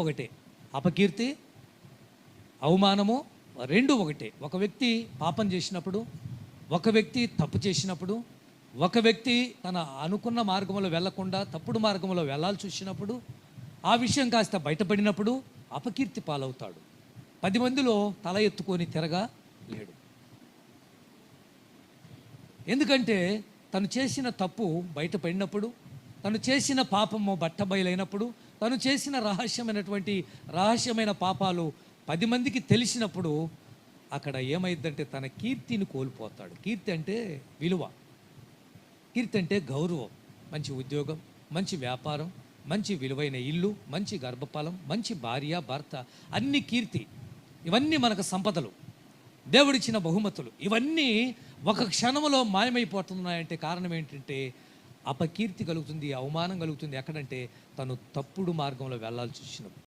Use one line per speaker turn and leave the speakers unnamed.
ఒకటే. అపకీర్తి అవమానము రెండు ఒకటే. ఒక వ్యక్తి పాపం చేసినప్పుడు ఒక వ్యక్తి తప్పు చేసినప్పుడు ఒక వ్యక్తి తన అనుకున్న మార్గంలో వెళ్ళకుండా తప్పుడు మార్గంలో వెళ్ళాల్సి వచ్చినప్పుడు ఆ విషయం కాస్త బయటపడినప్పుడు అపకీర్తి పాలవుతాడు. పది మందిలో తల ఎత్తుకొని తిరగా లేడు. ఎందుకంటే తను చేసిన తప్పు బయటపడినప్పుడు తను చేసిన పాపము బట్టబయలైనప్పుడు తను చేసిన రహస్యమైనటువంటి రహస్యమైన పాపాలు పది మందికి తెలిసినప్పుడు అక్కడ ఏమైందంటే తన కీర్తిని కోల్పోతాడు. కీర్తి అంటే విలువ. కీర్తి అంటే గౌరవం. మంచి ఉద్యోగం మంచి వ్యాపారం మంచి విలువైన ఇల్లు మంచి గర్భఫలం మంచి భార్య భర్త అన్ని కీర్తి. ఇవన్నీ మనకు సంపదలు. దేవుడిచ్చిన బహుమతులు. ఇవన్నీ ఒక క్షణంలో మాయమైపోతున్నాయంటే కారణం ఏంటంటే అపకీర్తి కలుగుతుంది అవమానం కలుగుతుంది. ఎక్కడంటే తను తప్పుడు మార్గంలో వెళ్ళాల్సి వచ్చినప్పుడు.